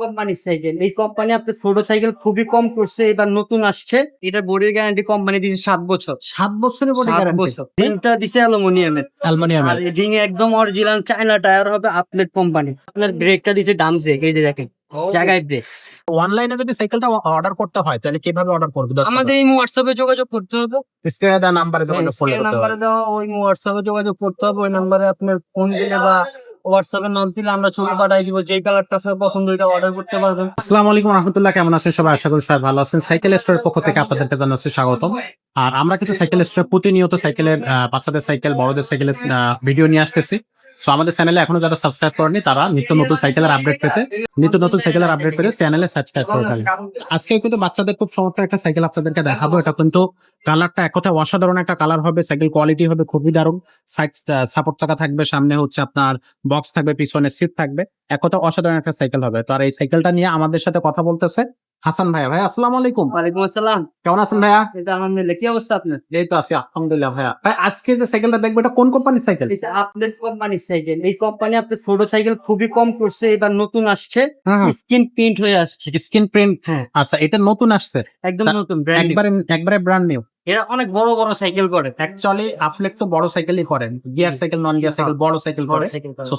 কোম্পানির সাইকেল এই কোম্পানি আপনার ছোট সাইকেল খুবই কম করছে এবার নতুন আসছে। এটা বডির গ্যারান্টি কোম্পানি দিচ্ছে সাত বছর। সাত বছরের বডি গ্যারান্টি বছর। তিনটা দিছে অ্যালুমিনিয়ামের অ্যালুমিনিয়াম আর রিং একদম অরিজিনাল চায়না টায়ার হবে আপলেট কোম্পানি আপনার ব্রেকটা দিছে ডাম ব্রেক এই যে দেখেন জায়গায় ব্রেক অনলাইনে যদি সাইকেলটা অর্ডার করতে হয় তাহলে কীভাবে অর্ডার করবে? আমাদের এই হোয়াটসঅ্যাপে যোগাযোগ করতে হবে। স্ক্রিনে দেওয়া নাম্বারে যোগাযোগ করতে নাম্বারে হবে দেওয়া ওই হোয়াটসঅ্যাপে যোগাযোগ করতে হবে। ওই নাম্বারে আপনার ফোন দিলে বা হোয়াটসঅ্যাপে নক দিলে আমরা ছবি পাঠাই দিব যেই কালারটা আপনার পছন্দ ওইটা অর্ডার করতে পারবেন। আসসালামু আলাইকুম রহমতুল্লাহ কেমন আছেন? সবাই আশা করি সবাই ভালো আছেন। সাইকেল স্টোরের পক্ষ থেকে আপনাদেরকে জানাচ্ছি স্বাগতম। আর আমরা কিছু সাইকেল স্টোর প্রতিনিয়ত সাইকেলের আহ, বাচ্চাদের সাইকেল বড়দের সাইকেলের ভিডিও নিয়ে আসতেছি। সো আমাদের চ্যানেলে এখনও যারা সাবস্ক্রাইব করেনি, তারা নিত্য নতুন সাইকেলের আপডেট পেতে, নিত্য নতুন সাইকেলের আপডেট পেতে চ্যানেলে সাবস্ক্রাইব করে থাকেন আজকে কিন্তু বাচ্চাদের খুব চমৎকার একটা সাইকেল আপনাদেরকে দেখাবো। এটা কিন্তু কালারটা এক কথা অসাধারণ একটা কালার হবে সাইকেল কোয়ালিটি হবে খুবই দারুণ। সাইড সাপোর্ট চাকা থাকবে, সামনে হচ্ছে আপনার বক্স থাকবে, পিছনে সিট থাকবে। এক কথা অসাধারণ একটা সাইকেল হবে। তো আর এই সাইকেলটা নিয়ে আমাদের সাথে কথা বলতেছে হাসান ভাইয়া ভাই আসসালাম আলাইকুম। ওয়ালাইকুম আসসালাম। কেমন আছেন ভাইয়া? এটা আলহামদুলিল্লাহ। কি অবস্থা আপনার? এই তো আছি আলহামদুলিল্লাহ ভাইয়া। ভাই আজকে যে সাইকেলটা দেখব এটা কোন কোম্পানির সাইকেল আপনার কোম্পানির সাইকেল এই কোম্পানি আপনার ছোট সাইকেল খুবই কম করছে এবার নতুন আসছে। স্ক্রিন প্রিন্ট হয়ে আসছে। স্ক্রিন প্রিন্ট হ্যাঁ। আচ্ছা এটা নতুন আসছে? একদম নতুন একবারে একবারে ব্র্যান্ড নিউ এরা অনেক বড় বড় সাইকেল করে। অ্যাকচুয়ালি আপলেট তো বড় সাইকেলই করেন। Gear cycle non gear cycle বড় সাইকেল করে।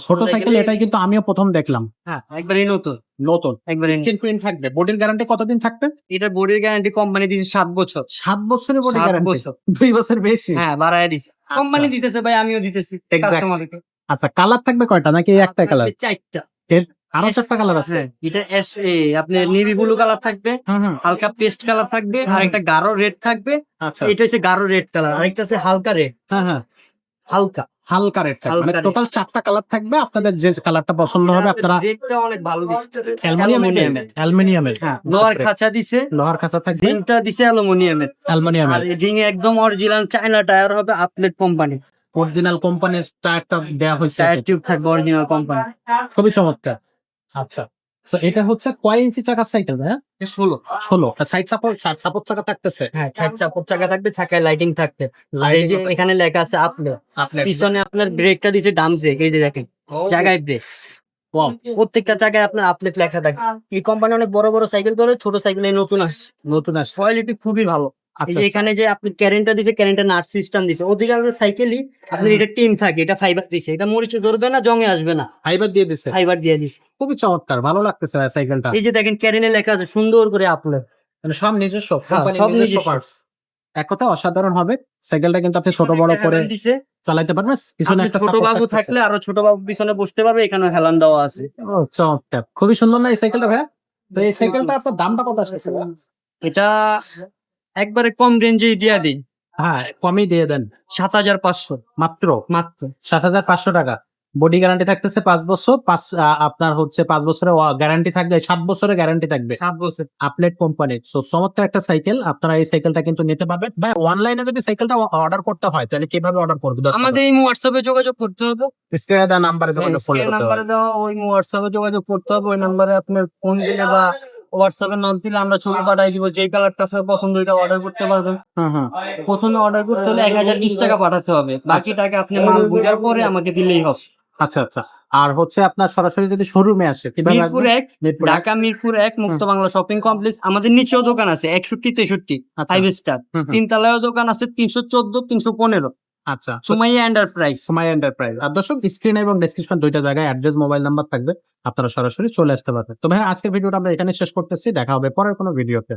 ছোট সাইকেল এটাই কিন্তু আমিও প্রথম দেখলাম। হ্যাঁ একবারই নতুন। নতুন। একবারই স্ক্রিন প্রিন্ট থাকবে। বডির গ্যারান্টি কতদিন থাকবে? এটা বডির গ্যারান্টি কোম্পানি দিয়েছে সাত বছর। সাত বছরের বডি গ্যারান্টি দুই বছর বেশি? হ্যাঁ বাড়ায় দিছে। কোম্পানি দিতেছে ভাই আমিও দিতেছি। কাস্টমারকে আচ্ছা কালার থাকবে কয়টা? নাকি একটা কালার চারটা। আরও চারটা কালার আছে। হ্যাঁ এটা এস এ আপনার নেভি ব্লু কালার থাকবে হালকা পেস্ট কালার থাকবে আর একটা গাঢ় রেড থাকবে। আচ্ছা। এটা হচ্ছে গাঢ় রেড কালার আরেকটা আছে হালকা রেড হ্যাঁ হ্যাঁ। হালকা। হালকা রেড থাকবে। মানে। টোটাল চারটা কালার থাকবে আপনাদের যে কালারটা পছন্দ হবে আপনারা রেডটা অনেক ভালো দিচ্ছে অ্যালুমিনিয়ামের অ্যালুমিনিয়ামের। হ্যাঁ লোহার খাঁচা দিছে। লোহার খাঁচা থাকবে। রিংটা দিছে অ্যালুমিনিয়ামের। আর অ্যালুমিনিয়ামের রিং একদম অরিজিনাল চায়না টায়ার হবে আপলেট কোম্পানি অরিজিনাল কোম্পানির টায়ারটা দেওয়া হয়েছে। টায়ার টিউব থাকবে অরিজিনাল কোম্পানি খুবই চমৎকার। আচ্ছা। তো এটা হচ্ছে কয় ইঞ্চি চাকার সাইকেল ভাইয়া? ষোলো। ষোলো। সাইড সাপোর্ট সাপোর্ট চাকা থাকতেছে? হ্যাঁ চার চাপড় চাকা থাকবে চাকায় লাইটিং থাকবে। আর এই যে এখানে লেখা আছে আপনার পিছনে আপনার ব্রেকটা দিছে ডাম ব্রেক এই যে দেখেন জায়গায় ব্রেক প্রত্যেকটা জায়গায় আপনার আপলেট লেখা থাকে। এই কোম্পানি অনেক বড় বড় সাইকেল করে ছোট সাইকেল নতুন আসছে নতুন আসছে। কোয়ালিটি খুবই ভালো। এখানে যে আপনি ক্যারেন্টটা দিছে ক্যারেন্টের নাট সিস্টেম দিছে অধিকাংশ সাইকেলই আপনার এটা টিন থাকে এটা ফাইবার দিছে এটা মরিচে ধরবে না জঙে আসবে না। ফাইবার দিয়ে দিছে? ফাইবার দিয়ে দিছে। খুবই চমৎকার ভালো লাগতেছে সাইকেলটা এই যে দেখেন ক্যারেনে লেখা আছে সুন্দর করে আপলেট মানে সব নিজস্ব হ্যাঁ, সব নিজস্ব parts। এক কথা অসাধারণ হবে সাইকেলটা কিন্তু আপনি ছোট বড় করে চালাইতে পারবেন পিছনে একটা ছোট বাবু থাকলে আরও ছোট বাবু পিছনে বসতে পারবে এখানে হেলান দেওয়া আছে। ও, চমৎকার। খুবই সুন্দর না এই সাইকেলটা ভাইয়া? তো এই সাইকেলটা আপনার দামটা কত আসতেছে এটা একবারে কম রেঞ্জেই দিয়া দিই। হ্যাঁ কমই দিয়ে দেন। সাত হাজার পাঁচশো মাত্র মাত্র। সাত হাজার পাঁচশো টাকা। বডি গ্যারান্টি থাকতেছে পাঁচ বছর পাঁচ আপনার হচ্ছে পাঁচ বছরের গ্যারান্টি থাকবে সাত বছরের গ্যারান্টি থাকবে। সাত বছর। আপলেট কোম্পানির সো চমৎকার একটা সাইকেল আপনারা এই সাইকেলটা কিন্তু নিতে পারবেন। ভাই অনলাইনে যদি সাইকেলটা অর্ডার করতে হয় তাহলে কীভাবে অর্ডার করবে আমাদের এই হোয়াটসঅ্যাপে যোগাযোগ করতে হবে। স্ক্রিনে দেওয়া নাম্বারে যোগাযোগ করলে করতে নাম্বারে হবে দেওয়া ওই হোয়াটসঅ্যাপে যোগাযোগ করতে হবে। ওই নাম্বারে আপনার ফোন দিলে বা হোয়াটসঅ্যাপে নক দিলে আমরা ছবি পাঠাই দিব যেই কালারটা আপনার পছন্দ ওইটা অর্ডার করতে পারবেন। হুম হুম প্রথমে অর্ডার করতে হলে এক হাজার বিশ টাকা পাঠাতে হবে। বাকি টাকা আপনি মাল বোঝার পরে আমাকে দিলেই হবে। আচ্ছা আচ্ছা। আর হচ্ছে আপনার সরাসরি যদি শোরুমে আসে মিরপুর এক। ঢাকা মিরপুর এক মুক্ত বাংলা শপিং কমপ্লেক্স আমাদের নিচেও দোকান আছে একষট্টি তেষট্টি আচ্ছা, ফাইভ স্টার হুম, হুম, তিনতলায়ও দোকান আছে তিনশো চোদ্দ তিনশো পনেরো। আচ্ছা সুমাইয়া এন্টারপ্রাইজ সুমাইয়া এন্টারপ্রাইজ আর দর্শক স্ক্রিন এবং ডেসক্রিপশন দুইটা জায়গায় অ্যাড্রেস মোবাইল নাম্বার থাকবে। আপনারা সরাসরি চলে আসতে পারবেন। তো ভাই আজকের ভিডিওটা আমরা এখানে শেষ করতেছি। দেখা হবে পরের কোনো ভিডিওতে